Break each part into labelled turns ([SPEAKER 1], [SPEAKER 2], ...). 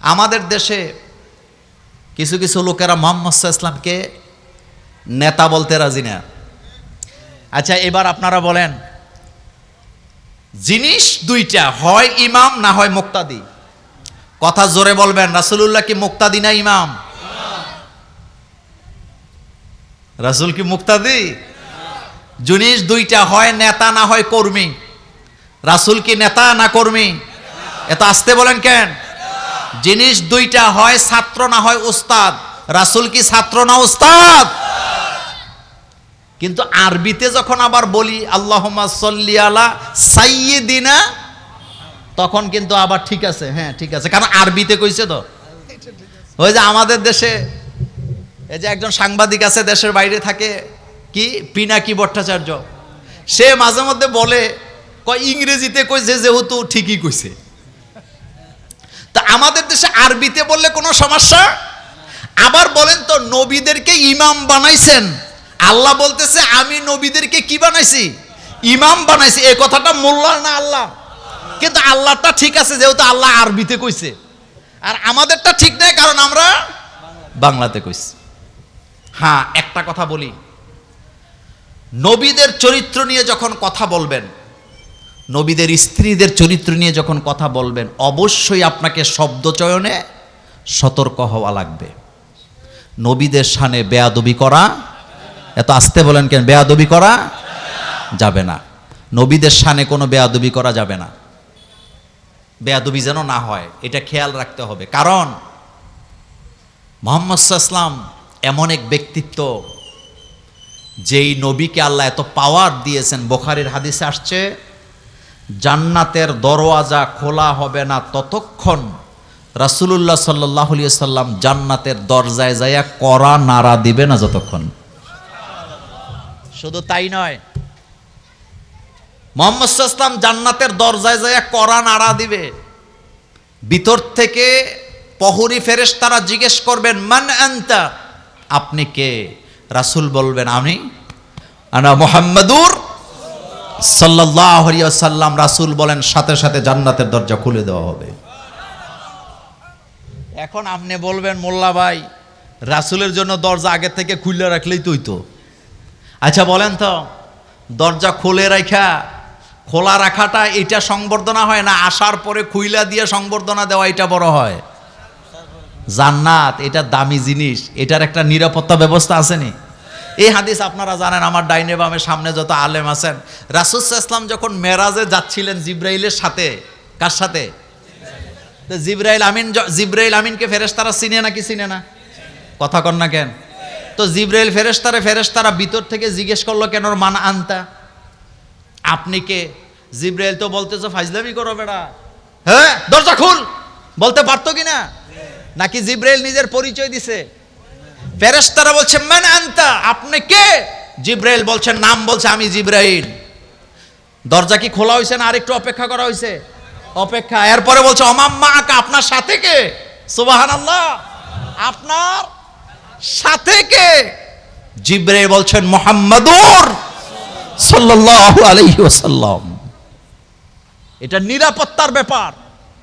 [SPEAKER 1] আমাদের দেশে কিছু কিছু লোকেরা মোহাম্মদ ইসলামকে নেতা বলতে রাজি না। আচ্ছা এবার আপনারা বলেন, জিনিস দুইটা, হয় ইমাম না হয় মুক্তাদি? কথা জোরে বলবেন, রাসুলুল্লাহ কি মুক্তাদি না ইমাম? রাসুল কি মুক্তাদি? জিনিস দুইটা, হয় নেতা না হয় কর্মী। রাসুল কি নেতা না কর্মী? এত আসতে বলেন কেন? জিনিস দুইটা হয়, ছাত্র না হয় উস্তাদ। রাসুল কি ছাত্র না উস্তাদ? কিন্তু আরবিতে যখন আবার বলি আল্লাহ আলা সাইয়্যিদিনা তখন কিন্তু আবার ঠিক আছে হ্যাঁ ঠিক আছে। কারণ আরবিতে কইছে তো। ওই যে আমাদের দেশে, এই যে একজন সাংবাদিক আছে, দেশের বাইরে থাকে, কি? পিনাকি ভট্টাচার্য। সে মাঝে মধ্যে বলে, কয় ইংরেজিতে কইছে, যেহেতু ঠিকই কইছে। তা আমাদের দেশে আরবিতে বললে কোনো সমস্যা? আবার বলেন তো, নবীদেরকে ইমাম বানাইছেন। আল্লাহ বলতেছে, আমি নবীদেরকে কি বানাইছি? ইমাম বানাইছি। এই কথাটা মোল্লার না আল্লাহ? কিন্তু আল্লাহটা ঠিক আছে, যেহেতু আল্লাহ আরবিতে কইছে। আর আমাদেরটা ঠিক নাই, কারণ আমরা বাংলাতে কইছি। হ্যাঁ একটা কথা বলি। নবীদের চরিত্র নিয়ে যখন কথা বলবেন নবীদের স্ত্রীদের চরিত্র নিয়ে যখন কথা বলবেন, অবশ্যই আপনাকে শব্দ চয়নে সতর্ক হওয়া লাগবে। নবীদের সানে বেয়াদবি করা, এত আসতে বলেন কেন, বেয়াদবি করা যাবে না। নবীদের সানে কোনো বেয়াদবি করা যাবে না। বেয়াদবি যেন না হয়, এটা খেয়াল রাখতে হবে। কারণ মোহাম্মদ ইসলাম এমন এক ব্যক্তিত্ব, যেই নবীকে আল্লাহ এত পাওয়ার দিয়েছেন। বোখারির হাদিসে আসছে জান্নাতের দরওয়াজা খোলা হবে না ততক্ষণ রাসুলুল্লাহ সাল্লাহ সাল্লাম জান্নাতের দরজায় যাইয়া করা নাড়া দিবে না যতক্ষণ। শুধু তাই নয়, মোহাম্মদ ইসলাম জান্নাতের দরজায় যাইয়া করা নাড়া দিবে। ভিতর থেকে পহরি ফেরেশ তারা জিজ্ঞেস করবেন, মান আনতা? আপনি কে? রাসুল বলবেন, আমি, আনা মোহাম্মদুর সাল্লাহ সাল্লাম রাসুল বলেন, সাথে সাথে জান্নাতের দরজা খুলে দেওয়া হবে। এখন আপনি বলবেন, মোল্লা ভাই, রাসুলের জন্য দরজা আগে থেকে খুলে রাখলেই তুই তো আচ্ছা বলেন তো, দরজা খুলে রাখা খোলা রাখাটা এটা সংবর্ধনা হয় না, আসার পরে খুইলা দিয়ে সংবর্ধনা দেওয়া এটা বড় হয়? জান্নাত, এটা দামি জিনিস, এটার একটা নিরাপত্তা ব্যবস্থা আসেনি এই হাদিস আপনারা জানেন, আমার ডাইনে বামের সামনে যত আলেম আছেন, রাসুল ইসলাম যখন মেরাজে যাচ্ছিলেন জিব্রাইলের সাথে, কার সাথে? জিব্রাইল আমিন জিব্রাইল আমিনকে ফেরেশতারা চিনে নাকি চিনে না? কথা কন না কেন? তো জিব্রাইল ফেরেশতারে ফেরেশতারা ভিতর থেকে জিজ্ঞেস করল, কেন মান আনতা? আপনি কে? জিব্রাইল তো বলতেছে, ফাইজলামি করো বেড়া। হ্যাঁ দরজা খুল। বলতে পারতো কি না নাকি জিব্রাইল নিজের পরিচয় দিছে? ফেরেশতারা বলছে, মান আনতা? আপনি কে? জিব্রাইল বলছেন নাম বলছে আমি জিব্রাইল। দরজা কি খোলা হয়েছে না আরেকটু অপেক্ষা করা হয়েছে অপেক্ষা। এরপরে বলছে অমাম্মা আকা আপনার সাথে কে? সুবাহান আল্লাহ আপনার সাথে কে? জিব্রাইল বলছেন, মোহাম্মদুর সাল্লাল্লাহু আলাইহি ওয়াসাল্লাম। এটা নিরাপত্তার ব্যাপার।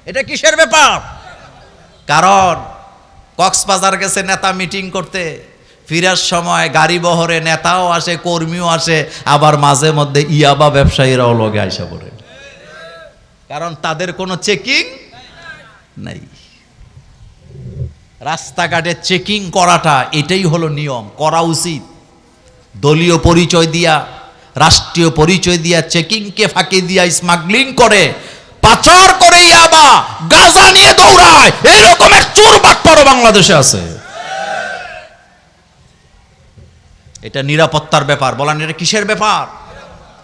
[SPEAKER 1] এটা কিসের ব্যাপার? কারণ কক্সবাজার গেছে নেতা মিটিং করতে। ফিরার সময় গাড়ি বহরে নেতাও আসে, কর্মীও আসে, আবার মাঝে মধ্যে ইয়াবা ব্যবসায়ীরাও লগে আসা পড়ে। কারণ তাদের কোনো চেকিং নাই। রাস্তাঘাটে চেকিং করাটা এটাই হলো নিয়ম, করা উচিত। দলীয় পরিচয় দিয়া, রাষ্ট্রীয় পরিচয় দিয়া চেকিংকে ফাঁকি দিয়া স্মাগলিং করে, পাচার করে ইয়াবা, গাজা নিয়ে দৌড়ায়, এরকম চোর বাটপারও বাংলাদেশে আছে। এটা নিরাপত্তার ব্যাপার। বলেন এটা কিসের ব্যাপার?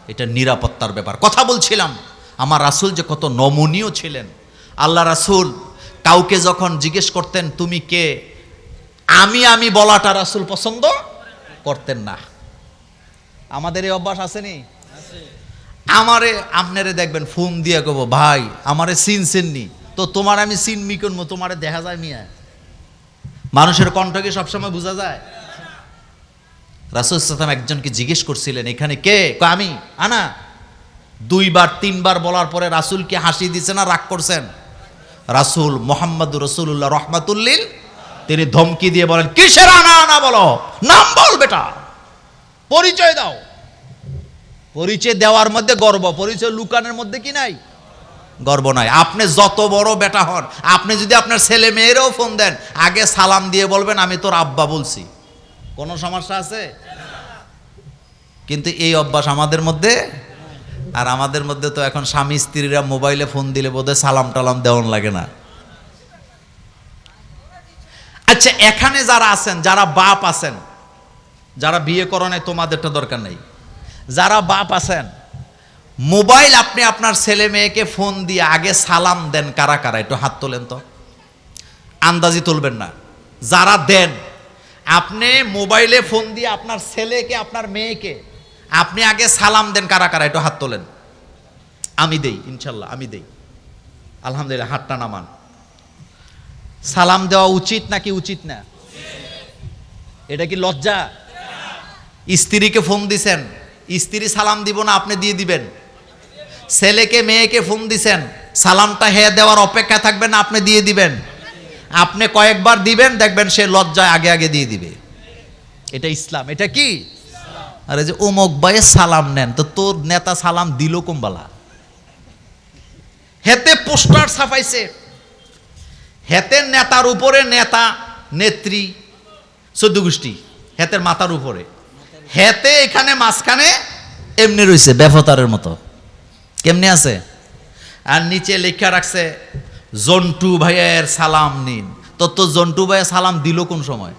[SPEAKER 1] এটা নিরাপত্তার ব্যাপার। কথা বলছিলাম আমার রাসূল যে কত নমনীয় ছিলেন। আল্লাহ রাসূল কাউকে যখন জিজ্ঞেস করতেন তুমি কে? আমি আমি বলাটা রাসূল পছন্দ করতেন না। আমাদের এই অভ্যাস আসেনি? আমারে আপনারে দেখবেন ফোন দিয়ে কব ভাই আমারে সিন সিননি তো তোমার আমি সিন মি করব তোমারে দেখা যায় মিয়া। মানুষের কণ্ঠকে সবসময় বোঝা যায়? রাসুল একজনকে জিজ্ঞেস করছিলেন, এখানে কে? আমি, আনা। দুইবার, তিনবার বলার পরে রাসুলকে হাসি দিছে না, রাগ করছেন? রাসূল মোহাম্মদ রসুল্লাহ রহমাতুল্লিল তিনি ধমকি দিয়ে বলেন, কিসের আনা আনা বলো? নাম বল বেটা। পরিচয় দাও। পরিচয় দেওয়ার মধ্যে গর্ব, পরিচয় লুকানের মধ্যে কি নাই? গর্ব নয়। আপনি যত বড় বেটা হন, আপনি যদি আপনার ছেলে মেয়েরও ফোন দেন, আগে সালাম দিয়ে বলবেন, আমি তোর আব্বা বলছি। কোনো সমস্যা আছে? কিন্তু এই অভ্যাস আমাদের মধ্যে, আর আমাদের মধ্যে তো এখন স্বামী স্ত্রীরা মোবাইলে ফোন দিলে বোধহয় সালাম টালাম দেওয়ান লাগে না। আচ্ছা এখানে যারা আছেন, যারা বাপ আছেন, যারা বিয়ে করনে তোমাদেরটা দরকার নেই। যারা বাপ আছেন মোবাইল আপনি আপনার ছেলে মেয়েকে ফোন দিয়ে আগে সালাম দেন কারা কারা? একটু হাত তোলেন তো। আন্দাজি তুলবেন না। যারা দেন, আপনি মোবাইলে ফোন দিয়ে আপনার ছেলেকে, আপনার মেয়েকে, আপনি আগে সালাম দেন কারা কারা? একটু হাত তোলেন। আমি দেই, ইনশাল্লাহ, আমি দেই। আলহামদুলিল্লাহ, হাতটা নামান। সালাম দেওয়া উচিত নাকি উচিত না? এটা কি লজ্জা? স্ত্রীকে ফোন দিছেন, স্ত্রী সালাম দিব না, আপনি দিয়ে দিবেন। ছেলেকে, মেয়েকে ফোন দিছেন, সালামটা হে দেওয়ার অপেক্ষা থাকবেন, আপনি দিয়ে দিবেন। আপনি কয়েকবার দিবেন, দেখবেন সে লজ্জায় আগে আগে দিয়ে দিবে। এটা ইসলাম, এটা কি? আরে যে অমুক ভাইয়ে সালাম নেন, তো তোর নেতা সালাম দিল কোম্বালা হেতে পোস্টার ছাপাইছে। হেতের নেতার উপরে নেতা, নেত্রী, চোদ্দ গোষ্ঠী, হেতের মাথার উপরে। হেতে এখানে মাঝখানে এমনি রয়েছে বেফতারের মতো। কেমনি আছে? আর নিচে লেখা রাখছে, জন্টু ভাইয়ের সালাম নিন। তো তো জন্টু ভাইয়ের সালাম দিল কোন সময়?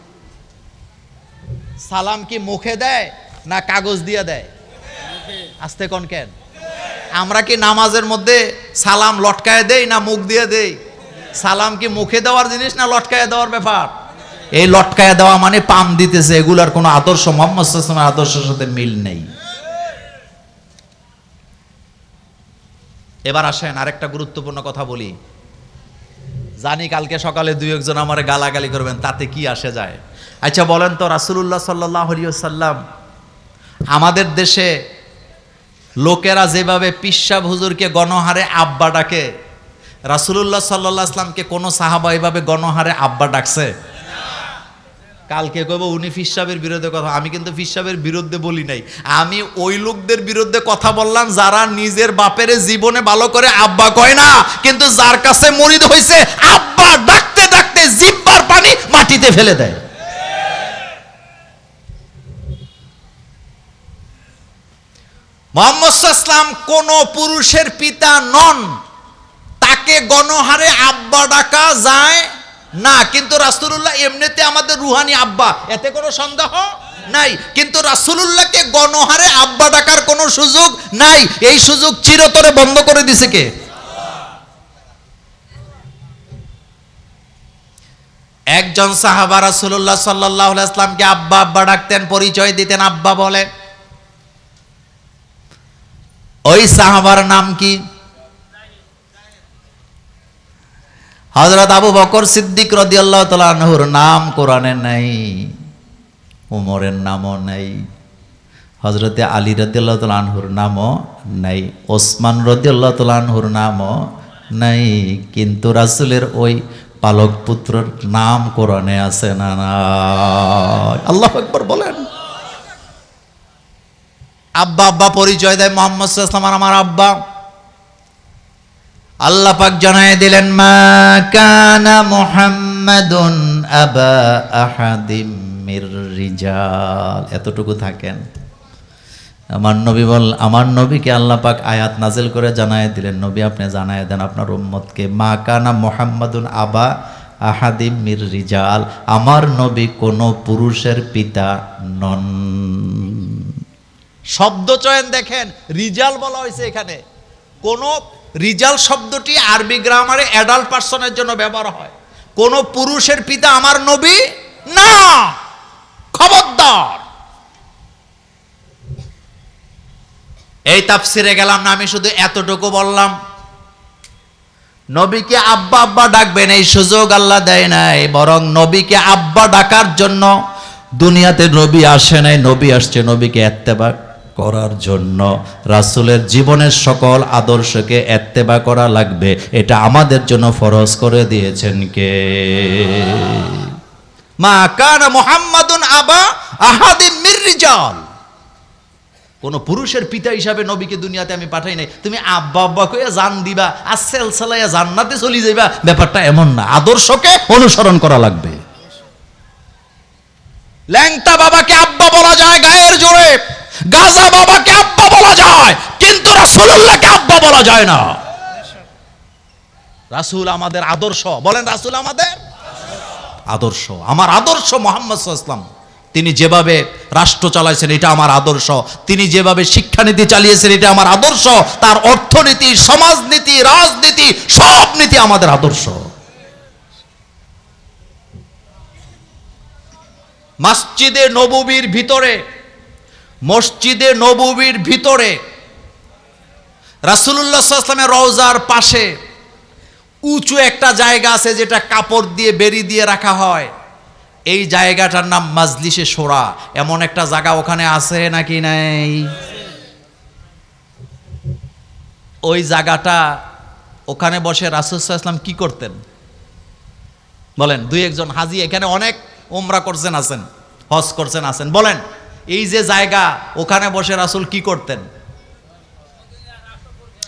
[SPEAKER 1] সালাম কি মুখে দেয় না কাগজ দিয়ে দেয়? আসতে কোন কেন? আমরা কি নামাজের মধ্যে সালাম লটকায় দেই না মুখ দিয়ে দেই? সালাম কি মুখে দেওয়ার জিনিস না লটকায় দেওয়ার ব্যাপার? এই লটকায় দেওয়া মানে পাম দিতেছে, এগুলার কোনো আদর্শ মোহাম্মদ আদর্শের সাথে মিল নেই। এবার আসেন, আরেকটা গুরুত্বপূর্ণ কথা বলি। জানি কালকে সকালে দুই একজন আমার গালাগালি করবেন, তাতে কি আসে যায়? আচ্ছা বলেন তো, রাসুলুল্লাহ সাল্লাহ সাল্লাম আমাদের দেশে লোকেরা যেভাবে পিসাব হুজুরকে গণহারে আব্বা ডাকে, রাসুলুল্লাহ সাল্লাহ আসলামকে কোনো সাহাবা এভাবে গণহারে আব্বা ডাকছে? কালকে কইব উনি ফিসাবের বিরুদ্ধে কথা আমি কিন্তু ফিসাবের বিরুদ্ধে বলি নাই। আমি ওই লোকদের বিরুদ্ধে কথা বললাম যারা নিজের বাপের জীবনে ভালো করে আব্বা কয় না। কিন্তু যার কাছে মরিদ হয়েছে আব্বা ডাকতে ডাকতে জিব্বার পানি মাটিতে ফেলে দেয়। মোহাম্মদ ইসলাম কোন পুরুষের পিতা নন, তাকে গণহারে আব্বা ডাকা যায় না, কিন্তু রাসুল্লাহ এমনিতে আমাদের রুহানি আব্বা। এতে কোনো সন্দেহ নাই। কিন্তু রাসুলুল্লাহকে গণহারে আব্বা ডাকার কোনো সুযোগ নাই। এই সুযোগ চিরতরে বন্ধ করে দিছে কে? একজন সাহাবা রাসুল্লাহ সাল্লাহ আব্বা আব্বা ডাকতেন, পরিচয় দিতেন, আব্বা বলে। ওই সাহাবার নাম কি? হজরত আবু বকর সিদ্দিক রদিয়াল্লাহ তালাহুর নাম কোরআনে নাই, উমরের নামও নেই হজরতে আলী রদিয়াল্লাহ তালাহুর নামও নাই, ওসমান রদিয়াল্লাহ তালাহুর নামও নাই, কিন্তু রাসুলের ওই পালক পুত্রর নাম কোরআনে আছে না না আল্লাহ একবার বলেন। আব্বা আব্বা পরিচয় দেয় মোহাম্মদ আমার আব্বা। আল্লাহ পাক জানায় দিলেন, মা কানা মুহাম্মাদুন আবা আহাদিম মির রিজাল। এতটুকু থাকেন। আমার নবী বল, আমার নবীকে আল্লাহ পাক আয়াত নাজিল করে জানায় দিলেন। নবী আপনি জানায় দেন, আপনার উম্মতকে মা কানা মুহাম্মাদুন আবা আহাদিম মির রিজাল। আমার নবী কোনো পুরুষের পিতা নন। শব্দ চয়ন দেখেন, রিজাল বলা হয়েছে এখানে। কোন রিজাল শব্দটি আরবি গ্রামারে অ্যাডাল্ট পার্সনের জন্য ব্যবহার হয়। কোন পুরুষের পিতা আমার নবী না। খবরদার। এই তাফসিরে গেলাম না, আমি শুধু এতটুকু বললাম, নবীকে আব্বা আব্বা ডাকবেন, এই সুযোগ আল্লাহ দেয় নাই। বরং নবীকে আব্বা ডাকার জন্য দুনিয়াতে নবী আসে নাই, নবী আসছে, নবীকে এত্তেবা করার জন্য। রাসূলের জীবনের সকল আদর্শকে এত্তেবা করা লাগবে। এটা আমাদের জন্য ফরজ করে দিয়েছেন কে? মা কানা মুহাম্মাদুন আবা আহাদিন মির রিজাল। কোন পুরুষের পিতা হিসাবে নবীকে দুনিয়াতে আমি পাঠাই নাই। তুমি আব্বা আব্বা কইয়া জান দিবা, আর সেল সালাইয়া জান্নাতে চলে যাইবা। ব্যাপারটা এমন না। আদর্শকে অনুসরণ করা লাগবে। ল্যাংটা বাবাকে আব্বা বলা যায় গায়ের জোরে। গাজা বাবাকে আব্বা বলা যায়, কিন্তু রাসূলুল্লাহকে আব্বা বলা যায় না। রাসূল আমাদের আদর্শ। বলেন রাসূল আমাদের আদর্শ। আমার আদর্শ মোহাম্মদ ইসলাম তিনি যেভাবে রাষ্ট্র চালাইছেন, এটা আমার আদর্শ। তিনি যেভাবে শিক্ষানীতি চালিয়েছেন, এটা আমার আদর্শ। তার অর্থনীতি, সমাজনীতি, রাজনীতি, সব নীতি আমাদের আদর্শ। মসজিদে নববীর ভিতরে মসজিদে নববীর ভিতরে আলাইহি ওয়াসাল্লামের রওজার পাশে উঁচু একটা জায়গা আছে যেটা কাপড় দিয়ে বেরি দিয়ে রাখা হয়। এই জায়গাটার নাম মাজলিসে সোরা। এমন একটা জায়গা ওখানে আছে নাকি নাই? ওই জায়গাটা ওখানে বসে রাসুসাল্লাম কি করতেন? বলেন, দুই একজন হাজি এখানে অনেক ওমরা করছেন, আছেন, হজ করছেন, আছেন। বলেন এই যে জায়গা, ওখানে বসে রাসুল কি করতেন?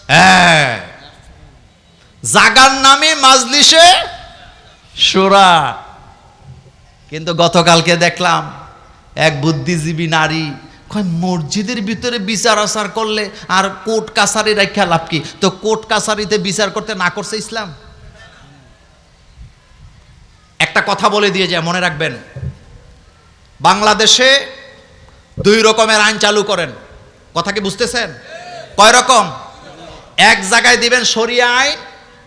[SPEAKER 1] হ্যাঁ। জাগার নামে মাজলিসে সুরা। কিন্তু গতকালকে দেখলাম, এক বুদ্ধিজীবী নারী মসজিদের ভিতরে বিচার আচার করলে আর কোর্ট কাছারি রেখা লাভ কি? তো কোর্ট কাছারিতে বিচার করতে না করছে ইসলাম? একটা কথা বলে দিয়ে যায়, মনে রাখবেন। বাংলাদেশে দুই রকমের আইন চালু করেন। কথা কি বুঝতেছেন? কয় রকম? এক জায়গায় দিবেন সরিয়া আইন,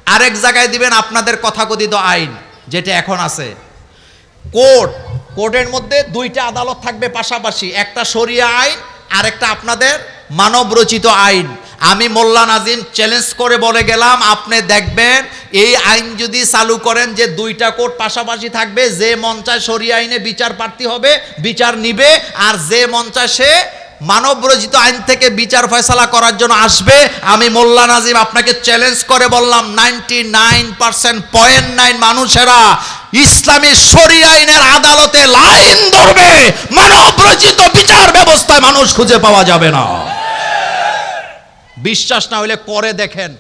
[SPEAKER 1] আরেক জায়গায় দিবেন আপনাদের কথাকথিত আইন, যেটা এখন আছে। কোর্ট, কোর্টের মধ্যে দুইটা আদালত থাকবে পাশাপাশি, একটা সরিয়া আইন আর একটা আপনাদের মানব রচিত আইন। আমি মোল্লা নাজিম চ্যালেঞ্জ করে বলে গেলাম, আপনি দেখবেন, এই আইন যদি চালু করেন যে দুইটা কোর্ট পাশাপাশি থাকবে, যে মঞ্চায় সরিয়া আইনে বিচার প্রার্থী হবে, বিচার নিবে, আর যে মঞ্চায় সে মানব রচিত আইন থেকে বিচার ফয়সালা করার জন্য আসবে, আমি মোল্লা নাজিম আপনাকে চ্যালেঞ্জ করে বললাম ninety nine percent point nine মানুষেরা ইসলামী শরী আইনের আদালতে লাইন ধরবে মানব রচিত বিচার ব্যবস্থায় মানুষ খুঁজে পাওয়া যাবে না। বিশ্বাস না হলে করে দেখেন।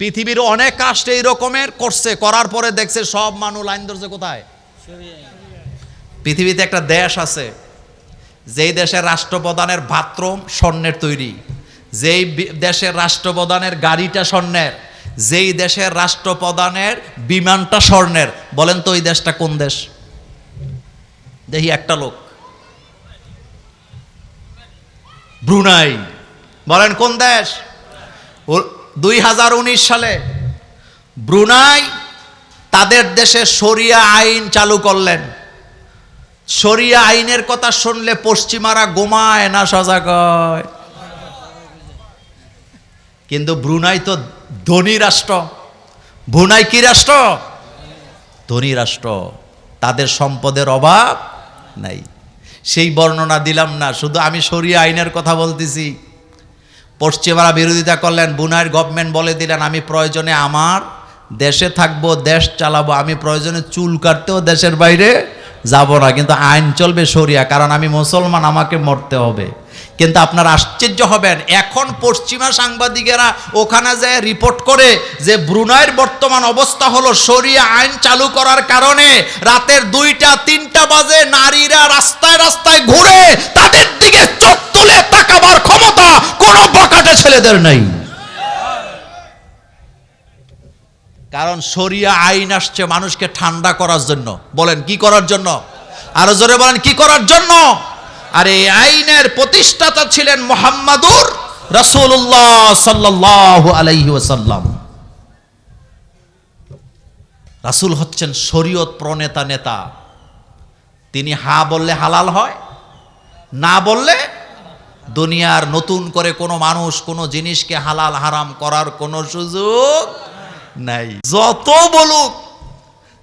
[SPEAKER 1] পৃথিবীর অনেক রাষ্ট্র এই রকমের করছে, করার পরে দেখছে সব মানুষ লাইন ধরছে কোথায়? পৃথিবীতে একটা দেশ আছে, যেই দেশের রাষ্ট্রপ্রধানের বাথরুম স্বর্ণের তৈরি, যেই দেশের রাষ্ট্রপ্রধানের গাড়িটা স্বর্ণের, যেই দেশের রাষ্ট্রপ্রধানের বিমানটা স্বর্ণের। বলেন তো ওই দেশটা কোন দেশ? দেখি একটা লোক। ব্রুনাই। বলেন, কোন দেশ? দুই হাজার উনিশ সালে ব্রুনাই তাদের দেশে শরিয়া আইন চালু করলেন। শরিয়া আইনের কথা শুনলে পশ্চিমারা গোমায় না সজা কয়। কিন্তু ব্রুনাই তো ধনী রাষ্ট্র। ব্রুনাই কি রাষ্ট্র? ধনী রাষ্ট্র। তাদের সম্পদের অভাব নাই। সেই বর্ণনা দিলাম না, শুধু আমি শরিয়া আইনের কথা বলতেছি। পশ্চিমারা বিরোধিতা করলেন বুনাইর গভর্নমেন্ট বলে দিলেন, আমি প্রয়োজনে আমার দেশে থাকব, দেশ চালাবো, আমি প্রয়োজনে চুল কাটতেও দেশের বাইরে যাব না, কিন্তু আইন চলবে সরিয়া কারণ আমি মুসলমান, আমাকে মরতে হবে। কিন্তু আপনারা আশ্চর্য হবেন, এখন পশ্চিমা সাংবাদিকেরা ওখানে যায় রিপোর্ট করে যে ব্রুনাইয়ের বর্তমান অবস্থা হলো সরিয়া আইন চালু করার কারণে রাতের দুইটা, তিনটা বাজে নারীরা রাস্তায় রাস্তায় ঘুরে তাদের দিকে চোখ তুলে তাকাবার ক্ষমতা কোনো বকাটে ছেলেদের নেই। কারণ শরিয়া আইন আসছে মানুষকে ঠান্ডা করার জন্য। বলেন, কি করার জন্য? আরও জোরে বলেন, কি করার জন্য? আর, এই আইনের প্রতিষ্ঠাতা ছিলেন মোহাম্মদুর রাসূলুল্লাহ সাল্লাল্লাহু আলাইহি ওয়াসাল্লাম। রাসূল হচ্ছেন শরীয়ত প্রণেতা নেতা। তিনি হা বললে হালাল হয়, না বললে দুনিয়ার নতুন করে কোনো মানুষ কোনো জিনিসকে হালাল হারাম করার কোনো সুযোগ নাই। যত বলুক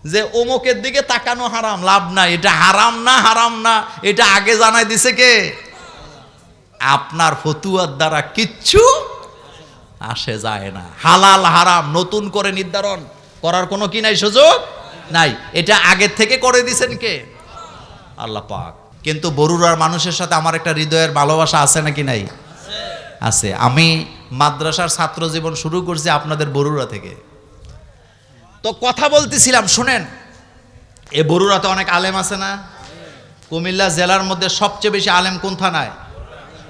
[SPEAKER 1] যে অমুকের দিকে তাকানো হারাম, লাভ নাই। এটা হারাম না হারাম না, এটা আগে জানাই দিছে কে? আপনার ফতুয়ার দ্বারা কিচ্ছু আসে যায় না। হালাল, হারাম, নতুন করে নির্ধারণ করার কোনো কি নাই, সুযোগ নাই। এটা আগের থেকে করে দিছেন কে? আল্লাহ পাক। কিন্তু বরুড়ার মানুষের সাথে আমার একটা হৃদয়ের ভালোবাসা আছে নাকি নাই? আছে। আমি মাদ্রাসার ছাত্র জীবন শুরু করছি আপনাদের বরুড়া থেকে। তো কথা বলতেছিলাম, শুনেন। এ বরুরা তো অনেক আলেম আছে না? কুমিল্লা জেলার মধ্যে সবচেয়ে বেশি আলেম কোন থানায়?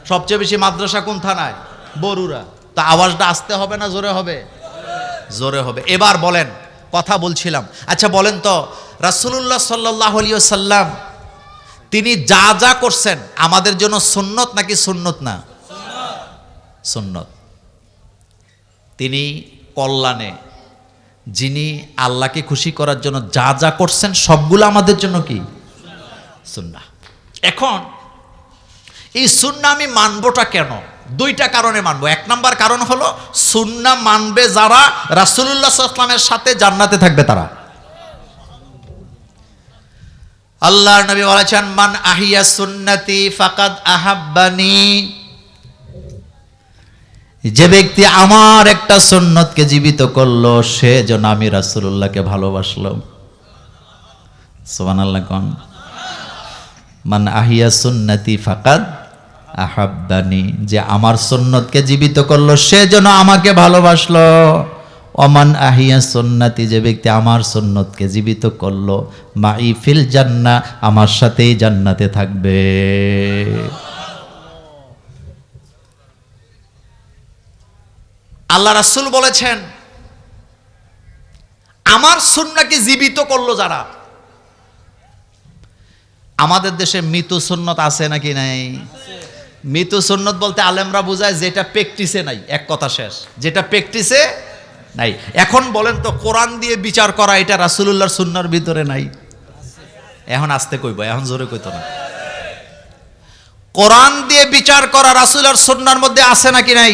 [SPEAKER 1] সবচেয়ে বেশি মাদ্রাসা কোন থানায়? বরুরা তা আওয়াজটা আসতে হবে না জোরে হবে? জোরে হবে। এবার বলেন, কথা বলছিলাম। আচ্ছা বলেন তো রাসুল্লাহ সাল্লাহ সাল্লাম তিনি যা যা করছেন, আমাদের জন্য সুন্নত নাকি সুন্নত না? সুন্নত। তিনি কল্যাণে যিনি আল্লাহকে খুশি করার জন্য যা যা করছেন, সবগুলো আমাদের জন্য কি? সুন্না এখন, এই সুন্না আমি মানবোটা কেন? দুইটা কারণে মানবো। এক নাম্বার কারণ হলো সুন্না মানবে যারা রাসুল্লাহ সাল্লামের সাথে জান্নাতে থাকবে তারা। আল্লাহর নবী বলেছেন, মান আহিয়া সুন্নতি ফাকাদ আহাব্বানি। যে ব্যক্তি আমার একটা সুন্নতকে জীবিত করল, সে যেন আমি রাসূলুল্লাহকে ভালোবাসলো। সুবহানাল্লাহ কোন? মান আহিয়া সুন্নতি ফাকাদ আহাব্বানি, যে আমার সুন্নতকে জীবিত করল, সে যেন আমাকে ভালোবাসলো। অমান আহিয়া সুন্নাতি, যে ব্যক্তি আমার সুন্নতকে জীবিত করল, মাই ফিল জান্না আমার সাথেই জান্নাতে থাকবে। আল্লাহ রাসূল বলেছেন, আমার সুন্নাকে জীবিত করল যারা? আমাদের দেশে মৃত সুন্নত আছে নাকি নাই? মৃত সুন্নত বলতে আলেমরা বোঝায় যেটা প্র্যাকটিসে নাই, এক কথা শেষ। যেটা প্র্যাকটিসে নাই। এখন বলেন তো, কোরআন দিয়ে বিচার করা এটা রাসূলুল্লাহর সুন্নার ভিতরে নাই? এখন আসতে কইব, এখন জোরে কইতো না। কোরআন দিয়ে বিচার করা রাসূলের সুন্নার মধ্যে আছে নাকি নাই?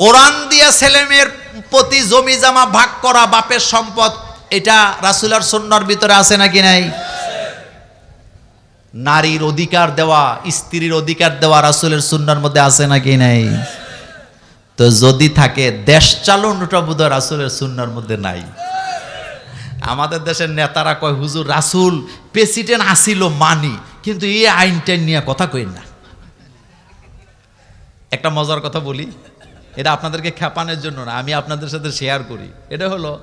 [SPEAKER 1] কোরআন দিয়ে ছেলে মেয়ের প্রতি জমি জামা ভাগ করা বাপের সম্পদ, এটা রাসুলার সন্ন্যার ভিতরে আছে নাকি নাই? নারীর অধিকার দেওয়া, স্ত্রীর অধিকার দেওয়া রাসুলের সুন্নার মধ্যে আছে নাকি নাই? তো যদি থাকে, দেশ চালনটা বোধ হয় রাসুলের সুন্নার মধ্যে নাই। আমাদের দেশের নেতারা কয়, হুজুর, রাসুল প্রেসিডেন্ট আসিল মানি, কিন্তু এই আইনটা নিয়ে কথা কই না। একটা মজার কথা বলি। এটা আপনাদেরকে খেপানোর জন্য না আমি আপনাদের সাথে শেয়ার করি। এটা হলো